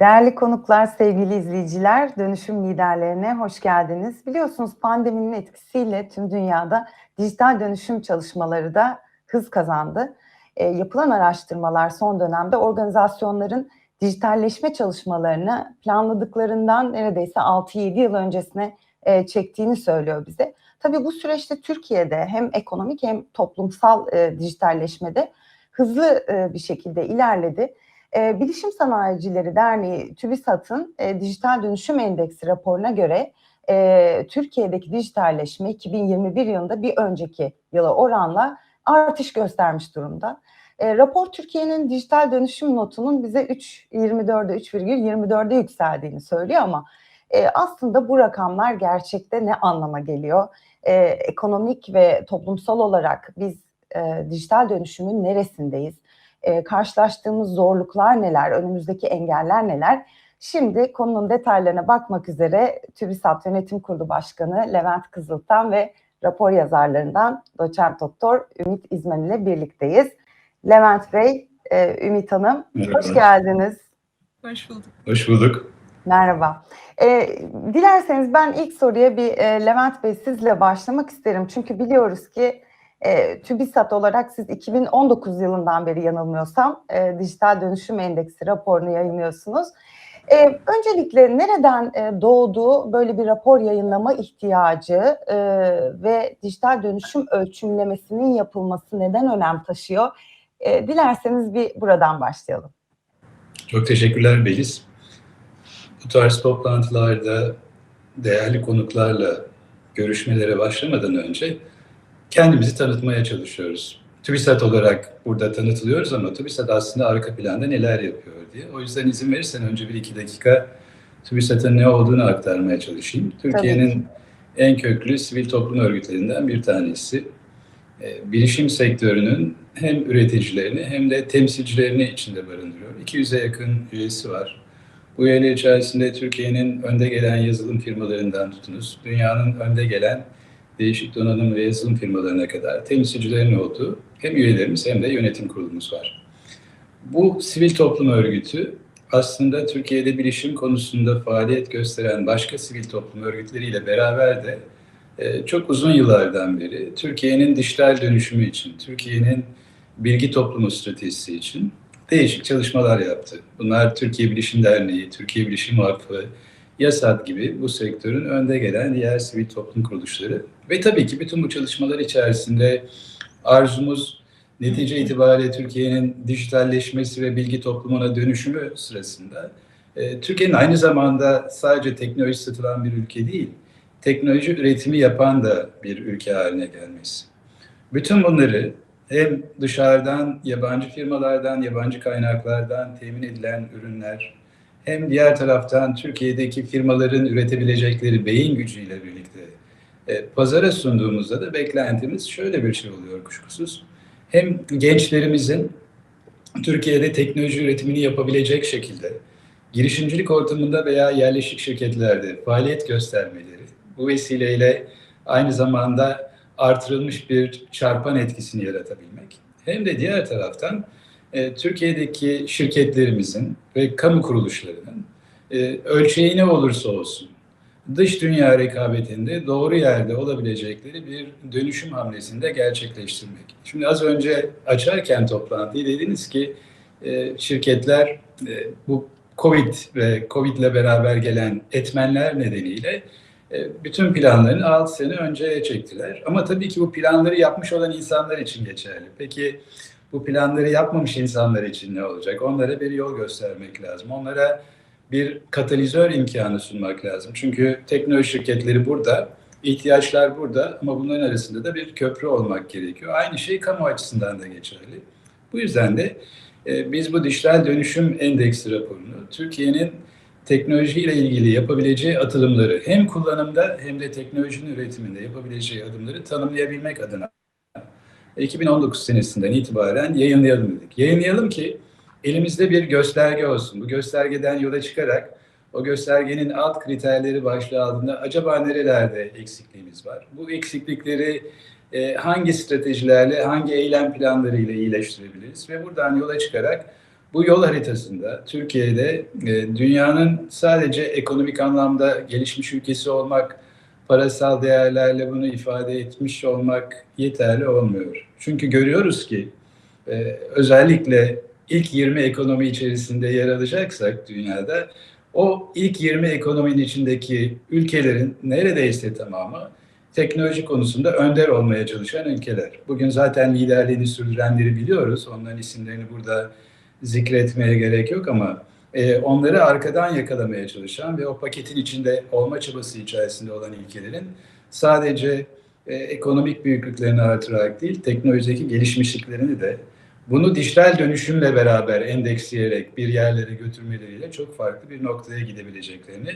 Değerli konuklar, sevgili izleyiciler, dönüşüm liderlerine hoş geldiniz. Biliyorsunuz pandeminin etkisiyle tüm dünyada dijital dönüşüm çalışmaları da hız kazandı. E, yapılan araştırmalar son dönemde organizasyonların dijitalleşme çalışmalarını planladıklarından neredeyse 6-7 yıl öncesine e, çektiğini söylüyor bize. Tabii bu süreçte Türkiye'de hem ekonomik hem toplumsal e, dijitalleşmede hızlı e, bir şekilde ilerledi. E, Bilişim Sanayicileri Derneği TÜBİSAT'ın e, Dijital Dönüşüm Endeksi raporuna göre e, Türkiye'deki dijitalleşme 2021 yılında bir önceki yıla oranla artış göstermiş durumda. E, rapor Türkiye'nin dijital dönüşüm notunun bize 3.24'e 3,24'e yükseldiğini söylüyor ama e, aslında bu rakamlar gerçekte ne anlama geliyor? E, ekonomik ve toplumsal olarak biz e, dijital dönüşümün neresindeyiz? e, karşılaştığımız zorluklar neler, önümüzdeki engeller neler? Şimdi konunun detaylarına bakmak üzere TÜBİSAT Yönetim Kurulu Başkanı Levent Kızıltan ve rapor yazarlarından doçent doktor Ümit İzmen ile birlikteyiz. Levent Bey, e, Ümit Hanım, Merhaba. hoş geldiniz. Hoş bulduk. Hoş bulduk. Merhaba. E, dilerseniz ben ilk soruya bir e, Levent Bey sizle başlamak isterim. Çünkü biliyoruz ki e, TÜBİSAT olarak siz 2019 yılından beri yanılmıyorsam e, Dijital Dönüşüm Endeksi raporunu yayınlıyorsunuz. E, öncelikle nereden e, doğdu böyle bir rapor yayınlama ihtiyacı e, ve dijital dönüşüm ölçümlemesinin yapılması neden önem taşıyor? E, dilerseniz bir buradan başlayalım. Çok teşekkürler Beliz. Bu tarz toplantılarda değerli konuklarla görüşmelere başlamadan önce kendimizi tanıtmaya çalışıyoruz. TÜBİSAT olarak burada tanıtılıyoruz ama TÜBİSAT aslında arka planda neler yapıyor diye. O yüzden izin verirsen önce bir iki dakika TÜBİSAT'ın ne olduğunu aktarmaya çalışayım. Türkiye'nin en köklü sivil toplum örgütlerinden bir tanesi. E, Bilişim sektörünün hem üreticilerini hem de temsilcilerini içinde barındırıyor. 200'e yakın üyesi var. Bu üyeler içerisinde Türkiye'nin önde gelen yazılım firmalarından tutunuz, dünyanın önde gelen değişik donanım ve yazılım firmalarına kadar temsilcilerin olduğu hem üyelerimiz hem de yönetim kurulumuz var. Bu sivil toplum örgütü aslında Türkiye'de bilişim konusunda faaliyet gösteren başka sivil toplum örgütleriyle beraber de e, çok uzun yıllardan beri Türkiye'nin dijital dönüşümü için, Türkiye'nin bilgi toplumu stratejisi için değişik çalışmalar yaptı. Bunlar Türkiye Bilişim Derneği, Türkiye Bilişim Vakfı, YASAD gibi bu sektörün önde gelen diğer sivil toplum kuruluşları. Ve tabii ki bütün bu çalışmalar içerisinde arzumuz netice itibariyle Türkiye'nin dijitalleşmesi ve bilgi toplumuna dönüşümü sırasında e, Türkiye'nin aynı zamanda sadece teknoloji satılan bir ülke değil, teknoloji üretimi yapan da bir ülke haline gelmesi. Bütün bunları hem dışarıdan, yabancı firmalardan, yabancı kaynaklardan temin edilen ürünler, hem diğer taraftan Türkiye'deki firmaların üretebilecekleri beyin gücüyle birlikte e, pazara sunduğumuzda da beklentimiz şöyle bir şey oluyor kuşkusuz. Hem gençlerimizin Türkiye'de teknoloji üretimini yapabilecek şekilde girişimcilik ortamında veya yerleşik şirketlerde faaliyet göstermeleri, bu vesileyle aynı zamanda artırılmış bir çarpan etkisini yaratabilmek. Hem de diğer taraftan e, Türkiye'deki şirketlerimizin ve kamu kuruluşlarının e, ölçeği ne olursa olsun dış dünya rekabetinde doğru yerde olabilecekleri bir dönüşüm hamlesinde gerçekleştirmek. Şimdi az önce açarken toplantıyı dediniz ki e, şirketler e, bu Covid ve Covid ile beraber gelen etmenler nedeniyle bütün planlarını 6 sene önceye çektiler. Ama tabii ki bu planları yapmış olan insanlar için geçerli. Peki bu planları yapmamış insanlar için ne olacak? Onlara bir yol göstermek lazım. Onlara bir katalizör imkanı sunmak lazım. Çünkü teknoloji şirketleri burada, ihtiyaçlar burada ama bunların arasında da bir köprü olmak gerekiyor. Aynı şey kamu açısından da geçerli. Bu yüzden de e, biz bu dijital dönüşüm endeksi raporunu Türkiye'nin teknolojiyle ilgili yapabileceği atılımları hem kullanımda hem de teknolojinin üretiminde yapabileceği adımları tanımlayabilmek adına 2019 senesinden itibaren yayınlayalım dedik. Yayınlayalım ki elimizde bir gösterge olsun. Bu göstergeden yola çıkarak o göstergenin alt kriterleri başlığı altında acaba nerelerde eksikliğimiz var? Bu eksiklikleri e, hangi stratejilerle, hangi eylem planlarıyla iyileştirebiliriz? Ve buradan yola çıkarak bu yol haritasında Türkiye'de e, dünyanın sadece ekonomik anlamda gelişmiş ülkesi olmak, parasal değerlerle bunu ifade etmiş olmak yeterli olmuyor. Çünkü görüyoruz ki e, özellikle ilk 20 ekonomi içerisinde yer alacaksak dünyada o ilk 20 ekonominin içindeki ülkelerin neredeyse tamamı teknoloji konusunda önder olmaya çalışan ülkeler. Bugün zaten liderliğini sürdürenleri biliyoruz. Onların isimlerini burada zikretmeye gerek yok ama e, onları arkadan yakalamaya çalışan ve o paketin içinde olma çabası içerisinde olan ülkelerin sadece e, ekonomik büyüklüklerini artırarak değil, teknolojideki gelişmişliklerini de bunu dijital dönüşümle beraber endeksleyerek bir yerlere götürmeleriyle çok farklı bir noktaya gidebileceklerini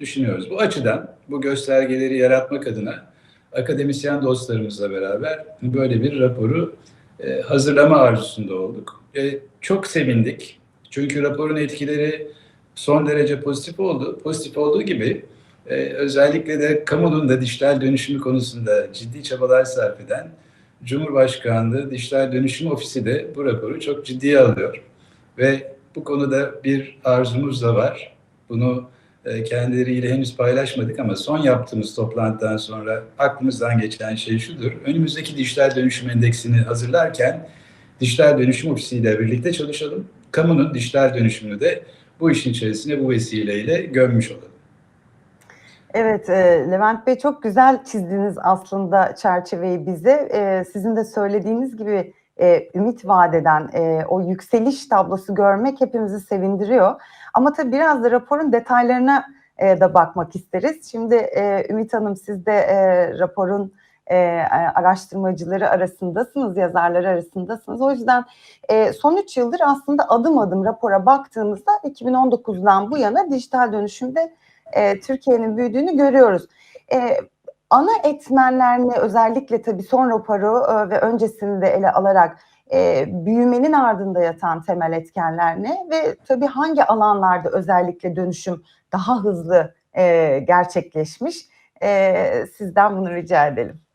düşünüyoruz. Bu açıdan bu göstergeleri yaratmak adına akademisyen dostlarımızla beraber böyle bir raporu e, hazırlama arzusunda olduk. E, çok sevindik. Çünkü raporun etkileri son derece pozitif oldu. Pozitif olduğu gibi e, özellikle de kamunun da dijital dönüşümü konusunda ciddi çabalar sarf eden Cumhurbaşkanlığı Dijital Dönüşüm Ofisi de bu raporu çok ciddiye alıyor. Ve bu konuda bir arzumuz da var. Bunu e, kendileriyle henüz paylaşmadık ama son yaptığımız toplantıdan sonra aklımızdan geçen şey şudur. Önümüzdeki dijital dönüşüm endeksini hazırlarken dijital dönüşüm ofisiyle birlikte çalışalım. Kamunun dijital dönüşümünü de bu işin içerisine bu vesileyle gömmüş olalım. Evet, e, Levent Bey çok güzel çizdiniz aslında çerçeveyi bize. E, sizin de söylediğiniz gibi e, ümit vadeden o yükseliş tablosu görmek hepimizi sevindiriyor. Ama tabii biraz da raporun detaylarına da bakmak isteriz. Şimdi Ümit Hanım siz de raporun e, araştırmacıları arasındasınız, yazarları arasındasınız. O yüzden e, son üç yıldır aslında adım adım rapora baktığımızda 2019'dan bu yana dijital dönüşümde e, Türkiye'nin büyüdüğünü görüyoruz. E, ana etmenler ne? Özellikle tabii son raporu e, ve öncesini de ele alarak e, büyümenin ardında yatan temel etkenler ne? Ve tabii hangi alanlarda özellikle dönüşüm daha hızlı e, gerçekleşmiş? E, sizden bunu rica edelim.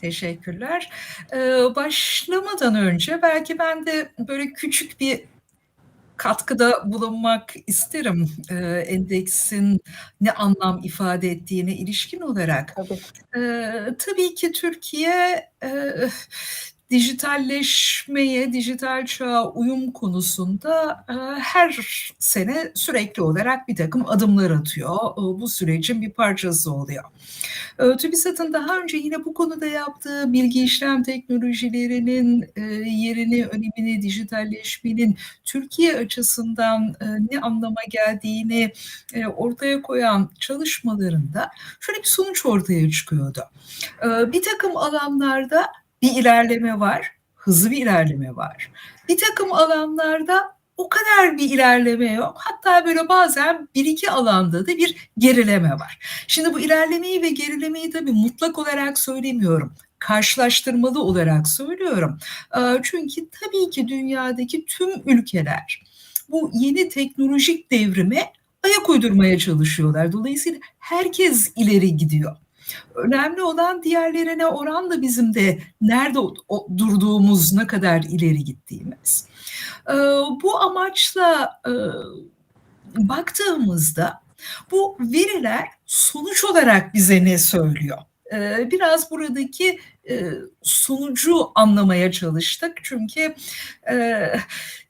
Teşekkürler. Ee, başlamadan önce belki ben de böyle küçük bir katkıda bulunmak isterim e, endeksin ne anlam ifade ettiğine ilişkin olarak. Tabii. E, tabii ki Türkiye e, dijitalleşmeye, dijital çağa uyum konusunda e, her sene sürekli olarak bir takım adımlar atıyor. E, bu sürecin bir parçası oluyor. TÜBİSAD'ın daha önce yine bu konuda yaptığı bilgi işlem teknolojilerinin e, yerini, önemini, dijitalleşmenin Türkiye açısından ne anlama geldiğini ortaya koyan çalışmalarında şöyle bir sonuç ortaya çıkıyordu. Bir takım alanlarda bir ilerleme var, hızlı bir ilerleme var. Bir takım alanlarda o kadar bir ilerleme yok. Hatta böyle bazen bir iki alanda da bir gerileme var. Şimdi bu ilerlemeyi ve gerilemeyi tabii mutlak olarak söylemiyorum. Karşılaştırmalı olarak söylüyorum. Çünkü tabii ki dünyadaki tüm ülkeler bu yeni teknolojik devrime ayak uydurmaya çalışıyorlar. Dolayısıyla herkes ileri gidiyor. Önemli olan diğerlerine oranla bizim de nerede durduğumuz, ne kadar ileri gittiğimiz. Bu amaçla baktığımızda bu veriler sonuç olarak bize ne söylüyor? Biraz buradaki sonucu anlamaya çalıştık. Çünkü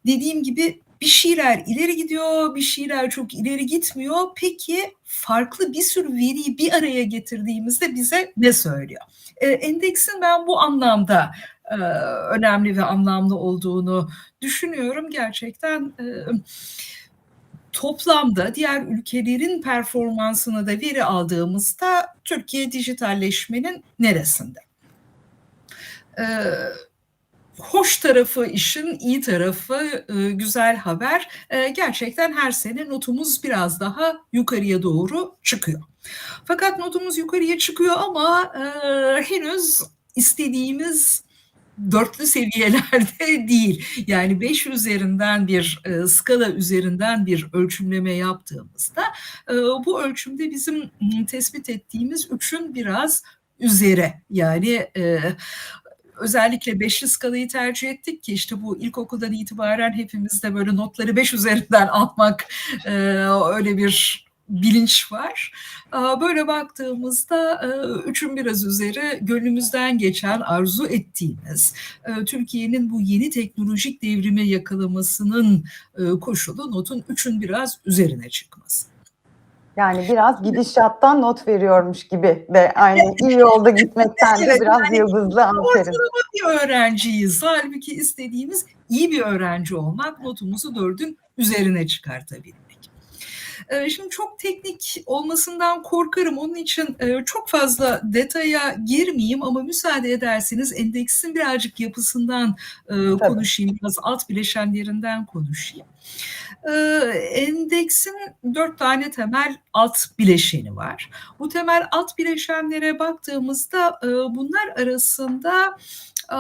dediğim gibi bir şeyler ileri gidiyor, bir şeyler çok ileri gitmiyor. Peki farklı bir sürü veriyi bir araya getirdiğimizde bize ne söylüyor? E, endeksin ben bu anlamda e, önemli ve anlamlı olduğunu düşünüyorum. Gerçekten e, toplamda diğer ülkelerin performansını da veri aldığımızda Türkiye dijitalleşmenin neresinde? Evet hoş tarafı işin iyi tarafı e, güzel haber e, gerçekten her sene notumuz biraz daha yukarıya doğru çıkıyor. Fakat notumuz yukarıya çıkıyor ama e, henüz istediğimiz dörtlü seviyelerde değil. Yani 5 üzerinden bir skala üzerinden bir ölçümleme yaptığımızda bu ölçümde bizim tespit ettiğimiz üçün biraz üzeri. Yani e, özellikle beşli skalayı tercih ettik ki işte bu ilkokuldan itibaren hepimizde böyle notları beş üzerinden almak e, öyle bir bilinç var. Aa, Böyle baktığımızda e, üçün biraz üzeri gönlümüzden geçen, arzu ettiğimiz e, Türkiye'nin bu yeni teknolojik devrime yakalamasının e, koşulu notun üçün biraz üzerine çıkması. Yani biraz gidişattan not veriyormuş gibi de aynı iyi yolda gitmekten de biraz yani yıldızlı aferin. Bir öğrenciyiz. Halbuki istediğimiz iyi bir öğrenci olmak, notumuzu dördün üzerine çıkartabilmek. Ee, Şimdi çok teknik olmasından korkarım. Onun için e, çok fazla detaya girmeyeyim ama müsaade ederseniz endeksin birazcık yapısından e, konuşayım. Biraz alt bileşenlerinden konuşayım. Ee, Endeksin dört tane temel alt bileşeni var. Bu temel alt bileşenlere baktığımızda e, bunlar arasında e,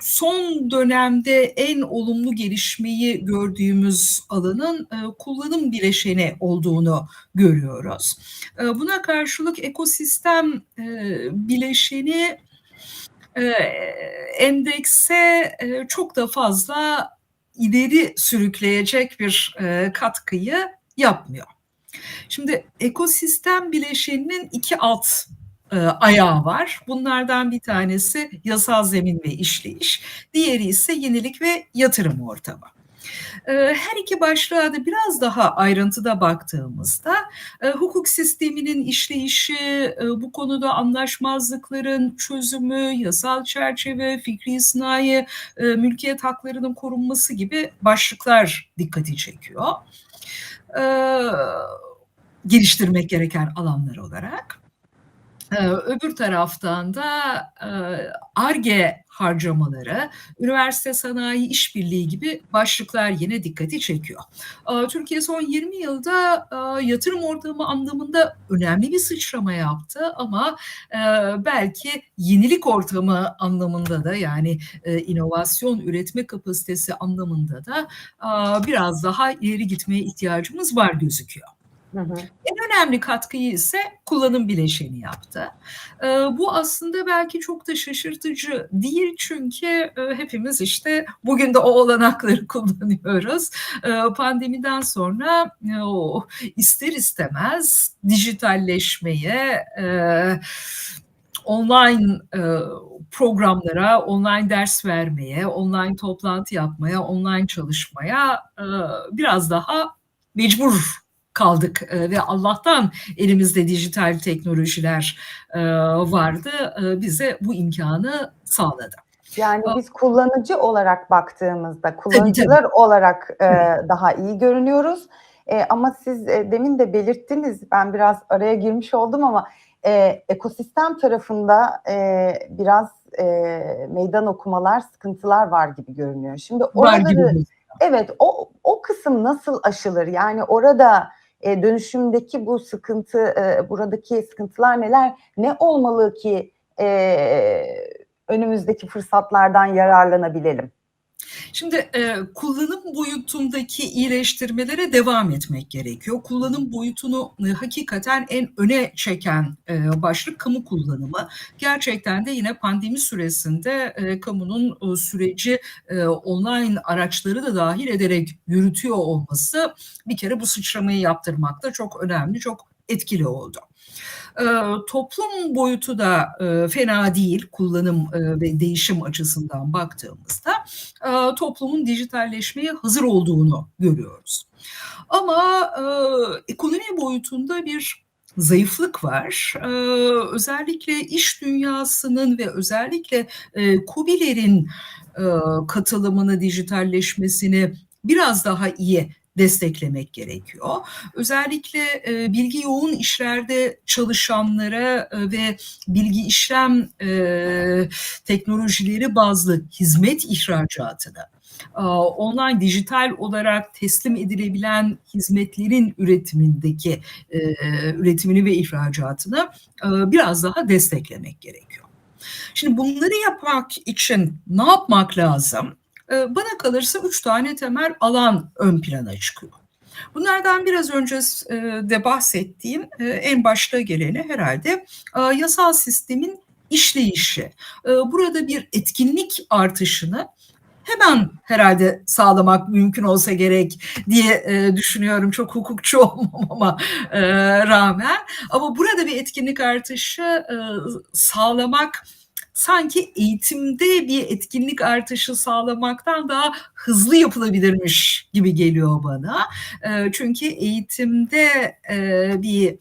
son dönemde en olumlu gelişmeyi gördüğümüz alanın e, kullanım bileşeni olduğunu görüyoruz. Buna karşılık ekosistem bileşeni endekse çok da fazla ileri sürükleyecek bir e, katkıyı yapmıyor. Şimdi ekosistem bileşeninin iki alt e, ayağı var. Bunlardan bir tanesi yasal zemin ve işleyiş, diğeri ise yenilik ve yatırım ortamı. E, Her iki başlığa da biraz daha ayrıntıda baktığımızda e, hukuk sisteminin işleyişi, e, bu konuda anlaşmazlıkların çözümü, yasal çerçeve, fikri sınai, e, mülkiyet haklarının korunması gibi başlıklar dikkati çekiyor. E, geliştirmek gereken alanlar olarak. Ee, öbür taraftan da ARGE harcamaları, üniversite sanayi işbirliği gibi başlıklar yine dikkati çekiyor. Ee, Türkiye son 20 yılda e, yatırım ortamı anlamında önemli bir sıçrama yaptı ama e, belki yenilik ortamı anlamında da yani e, inovasyon üretme kapasitesi anlamında da e, biraz daha ileri gitmeye ihtiyacımız var gözüküyor. Hı hı. En önemli katkıyı ise kullanım bileşeni yaptı. Ee, bu aslında belki çok da şaşırtıcı değil çünkü e, hepimiz işte bugün de o olanakları kullanıyoruz. Ee, pandemiden sonra e, o ister istemez dijitalleşmeye, e, online e, programlara, online ders vermeye, online toplantı yapmaya, online çalışmaya e, biraz daha mecbur kaldık e, ve Allah'tan elimizde dijital teknolojiler e, vardı e, bize bu imkanı sağladı. Yani biz kullanıcı olarak baktığımızda, kullanıcılar olarak e, daha iyi görünüyoruz. E, ama siz e, demin de belirttiniz, ben biraz araya girmiş oldum ama e, ekosistem tarafında e, biraz e, meydan okumalar, sıkıntılar var gibi görünüyor. Şimdi oraları, evet o, o kısım nasıl aşılır? Yani orada e, dönüşümdeki bu sıkıntı, e, buradaki sıkıntılar neler? Ne olmalı ki e, önümüzdeki fırsatlardan yararlanabilelim? Şimdi e, kullanım boyutundaki iyileştirmelere devam etmek gerekiyor. Kullanım boyutunu e, hakikaten en öne çeken e, başlık kamu kullanımı. Gerçekten de yine pandemi süresinde e, kamunun e, süreci e, online araçları da dahil ederek yürütüyor olması bir kere bu sıçramayı yaptırmakta çok önemli, çok etkili oldu. E, toplum boyutu da e, fena değil kullanım e, ve değişim açısından baktığımızda e, toplumun dijitalleşmeye hazır olduğunu görüyoruz. Ama e, ekonomi boyutunda bir zayıflık var. E, özellikle iş dünyasının ve özellikle e, KOBİ'lerin katılımını, dijitalleşmesini biraz daha iyi desteklemek gerekiyor. Özellikle e, bilgi yoğun işlerde çalışanlara e, ve bilgi işlem e, teknolojileri bazlı hizmet ihracatını, e, online dijital olarak teslim edilebilen hizmetlerin üretimindeki e, üretimini ve ihracatını e, biraz daha desteklemek gerekiyor. Şimdi bunları yapmak için ne yapmak lazım? Ee, Bana kalırsa üç tane temel alan ön plana çıkıyor. Bunlardan biraz önce e, de bahsettiğim e, en başta geleni herhalde e, yasal sistemin işleyişi. Burada bir etkinlik artışını hemen herhalde sağlamak mümkün olsa gerek diye düşünüyorum. Çok hukukçu olmamama e, rağmen. Ama burada bir etkinlik artışı e, sağlamak sanki eğitimde bir etkinlik artışı sağlamaktan daha hızlı yapılabilirmiş gibi geliyor bana. E, çünkü eğitimde e, bir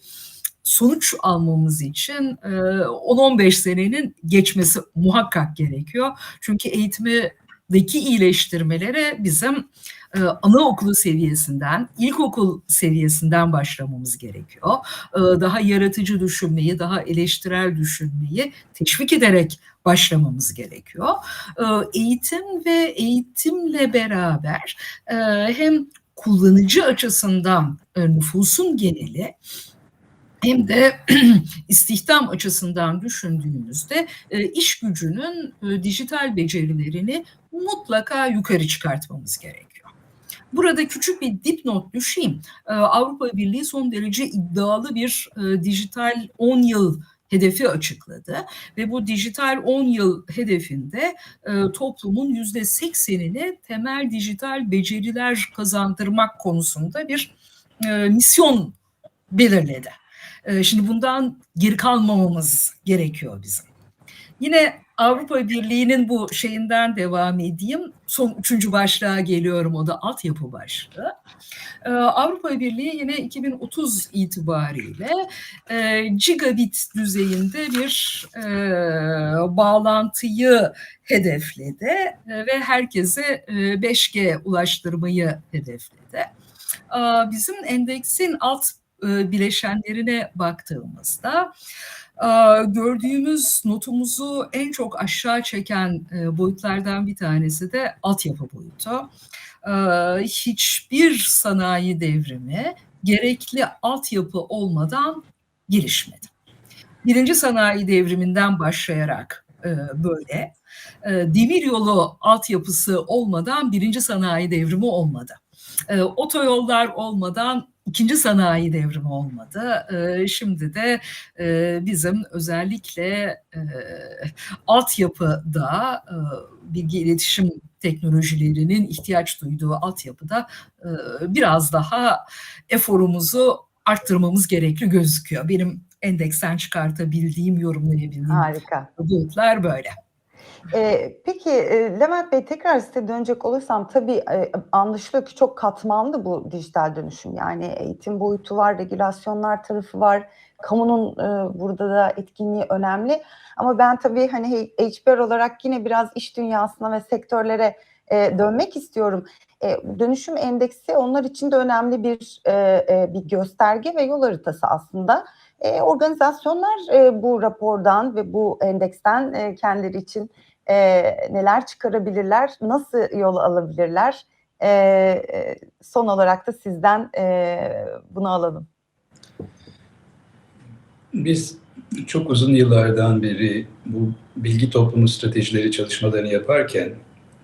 sonuç almamız için e, 10-15 senenin geçmesi muhakkak gerekiyor. Çünkü eğitimdeki iyileştirmelere bizim e, anaokulu seviyesinden, ilkokul seviyesinden başlamamız gerekiyor. E, daha yaratıcı düşünmeyi, daha eleştirel düşünmeyi teşvik ederek başlamamız gerekiyor. E, eğitim ve eğitimle beraber e, hem kullanıcı açısından nüfusun geneli hem de istihdam açısından düşündüğümüzde iş gücünün dijital becerilerini mutlaka yukarı çıkartmamız gerekiyor. Burada küçük bir dipnot düşeyim. E, Avrupa Birliği son derece iddialı bir e, dijital 10 yıl hedefi açıkladı ve bu dijital 10 yıl hedefinde e, toplumun yüzde 80'ine temel dijital beceriler kazandırmak konusunda bir e, misyon belirledi. E, şimdi bundan geri kalmamamız gerekiyor bizim. Yine Avrupa Birliği'nin bu şeyinden devam edeyim. Son üçüncü başlığa geliyorum o da altyapı başlığı. Ee, Avrupa Birliği yine 2030 itibariyle e, gigabit düzeyinde bir e, bağlantıyı hedefledi e, ve herkese e, 5G ulaştırmayı hedefledi. E, bizim endeksin alt e, bileşenlerine baktığımızda gördüğümüz notumuzu en çok aşağı çeken e, boyutlardan bir tanesi de altyapı boyutu. Hiçbir sanayi devrimi gerekli altyapı olmadan gelişmedi. Birinci sanayi devriminden başlayarak böyle demir yolu altyapısı olmadan birinci sanayi devrimi olmadı. Otoyollar olmadan ikinci sanayi devrimi olmadı. Şimdi de bizim özellikle altyapıda bilgi iletişim teknolojilerinin ihtiyaç duyduğu altyapıda biraz daha eforumuzu arttırmamız gerekli gözüküyor. Benim endeksten çıkartabildiğim, yorumlayabildiğim Harika. boyutlar böyle. Ee, peki e, Levent Bey tekrar size dönecek olursam tabii e, anlaşılıyor ki çok katmanlı bu dijital dönüşüm. Yani eğitim boyutu var, regülasyonlar tarafı var, kamunun e, burada da etkinliği önemli. Ama ben tabii hani HBR olarak yine biraz iş dünyasına ve sektörlere e, dönmek istiyorum. E, dönüşüm endeksi onlar için de önemli bir e, e, bir gösterge ve yol haritası aslında. E, organizasyonlar e, bu rapordan ve bu endeksten e, kendileri için e, neler çıkarabilirler, nasıl yol alabilirler? E, e, son olarak da sizden e, bunu alalım. Biz çok uzun yıllardan beri bu bilgi toplumu stratejileri çalışmalarını yaparken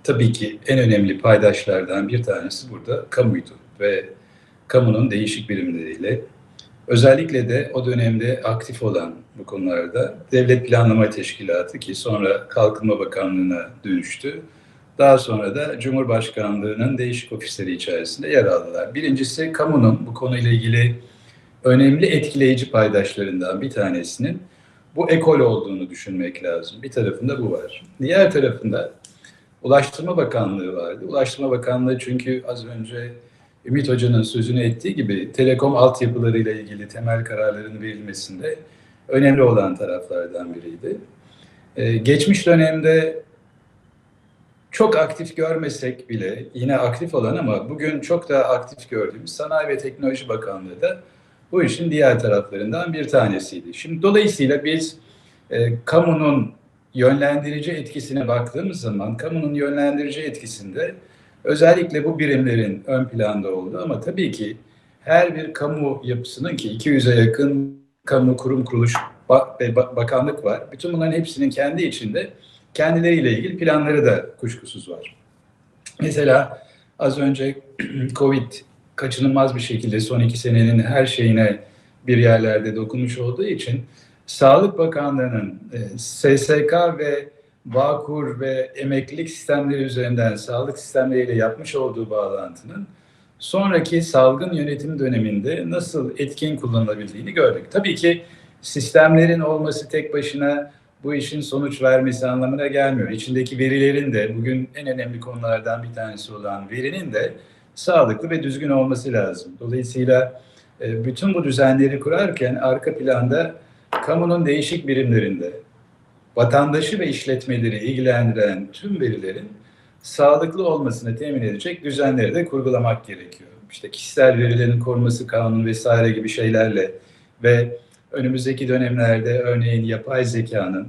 tabii ki en önemli paydaşlardan bir tanesi burada kamuydu ve kamunun değişik birimleriyle özellikle de o dönemde aktif olan bu konularda Devlet Planlama Teşkilatı ki sonra Kalkınma Bakanlığı'na dönüştü. Daha sonra da Cumhurbaşkanlığı'nın değişik ofisleri içerisinde yer aldılar. Birincisi kamunun bu konuyla ilgili önemli etkileyici paydaşlarından bir tanesinin bu ekol olduğunu düşünmek lazım. Bir tarafında bu var. Diğer tarafında Ulaştırma Bakanlığı vardı. Ulaştırma Bakanlığı çünkü az önce Ümit Hoca'nın sözünü ettiği gibi telekom altyapılarıyla ilgili temel kararların verilmesinde önemli olan taraflardan biriydi. Ee, geçmiş dönemde çok aktif görmesek bile yine aktif olan ama bugün çok daha aktif gördüğümüz Sanayi ve Teknoloji Bakanlığı da bu işin diğer taraflarından bir tanesiydi. Şimdi dolayısıyla biz e, kamunun yönlendirici etkisine baktığımız zaman kamunun yönlendirici etkisinde özellikle bu birimlerin ön planda olduğu ama tabii ki her bir kamu yapısının ki 200'e yakın kamu kurum kuruluş ve ba- bakanlık var. Bütün bunların hepsinin kendi içinde kendileriyle ilgili planları da kuşkusuz var. Mesela az önce Covid kaçınılmaz bir şekilde son iki senenin her şeyine bir yerlerde dokunmuş olduğu için Sağlık Bakanlığı'nın e, SSK ve Bağkur ve emeklilik sistemleri üzerinden sağlık sistemleriyle yapmış olduğu bağlantının sonraki salgın yönetim döneminde nasıl etkin kullanılabildiğini gördük. Tabii ki sistemlerin olması tek başına bu işin sonuç vermesi anlamına gelmiyor. İçindeki verilerin de bugün en önemli konulardan bir tanesi olan verinin de sağlıklı ve düzgün olması lazım. Dolayısıyla e, bütün bu düzenleri kurarken arka planda kamunun değişik birimlerinde vatandaşı ve işletmeleri ilgilendiren tüm verilerin sağlıklı olmasını temin edecek düzenleri de kurgulamak gerekiyor. İşte kişisel verilerin korunması kanunu vesaire gibi şeylerle ve önümüzdeki dönemlerde örneğin yapay zekanın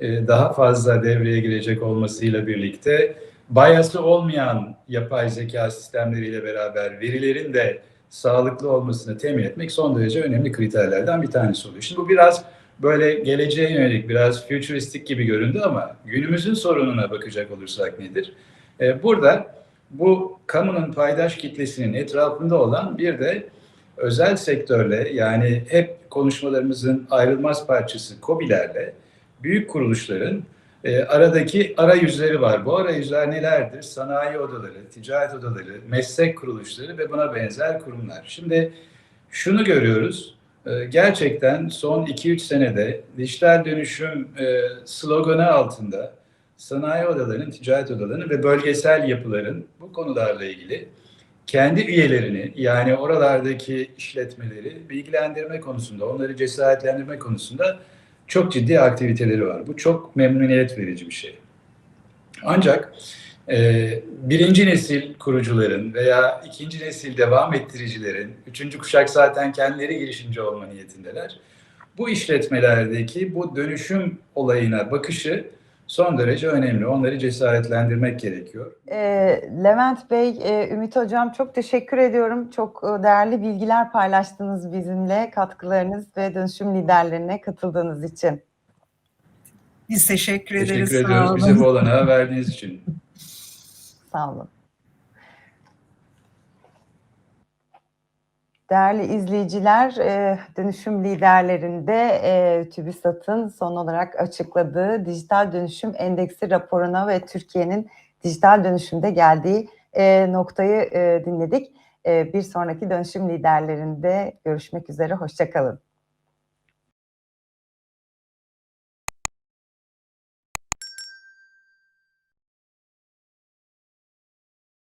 e, daha fazla devreye girecek olmasıyla birlikte bayası olmayan yapay zeka sistemleriyle beraber verilerin de sağlıklı olmasını temin etmek son derece önemli kriterlerden bir tanesi oluyor. Şimdi bu biraz böyle geleceğe yönelik biraz futuristik gibi göründü ama günümüzün sorununa bakacak olursak nedir? Ee, burada bu kamunun paydaş kitlesinin etrafında olan bir de özel sektörle yani hep konuşmalarımızın ayrılmaz parçası KOBİ'lerle büyük kuruluşların e, aradaki arayüzleri var. Bu arayüzler nelerdir? Sanayi odaları, ticaret odaları, meslek kuruluşları ve buna benzer kurumlar. Şimdi şunu görüyoruz. E, Gerçekten son 2-3 senede dijital dönüşüm e, sloganı altında sanayi odalarının, ticaret odalarının ve bölgesel yapıların bu konularla ilgili kendi üyelerini yani oralardaki işletmeleri bilgilendirme konusunda, onları cesaretlendirme konusunda çok ciddi aktiviteleri var. Bu çok memnuniyet verici bir şey. Ancak birinci nesil kurucuların veya ikinci nesil devam ettiricilerin, üçüncü kuşak zaten kendileri girişimci olma niyetindeler. Bu işletmelerdeki bu dönüşüm olayına bakışı son derece önemli. Onları cesaretlendirmek gerekiyor. E, Levent Bey, e, Ümit Hocam çok teşekkür ediyorum. Çok e, değerli bilgiler paylaştınız bizimle, katkılarınız ve dönüşüm liderlerine katıldığınız için. Biz teşekkür ederiz. Teşekkür ediyoruz bize bu olanağı verdiğiniz için. Sağ olun. Değerli izleyiciler, e, dönüşüm liderlerinde e, TÜBİSAT'ın son olarak açıkladığı dijital dönüşüm endeksi raporuna ve Türkiye'nin dijital dönüşümde geldiği e, noktayı dinledik. Bir sonraki dönüşüm liderlerinde görüşmek üzere, hoşçakalın.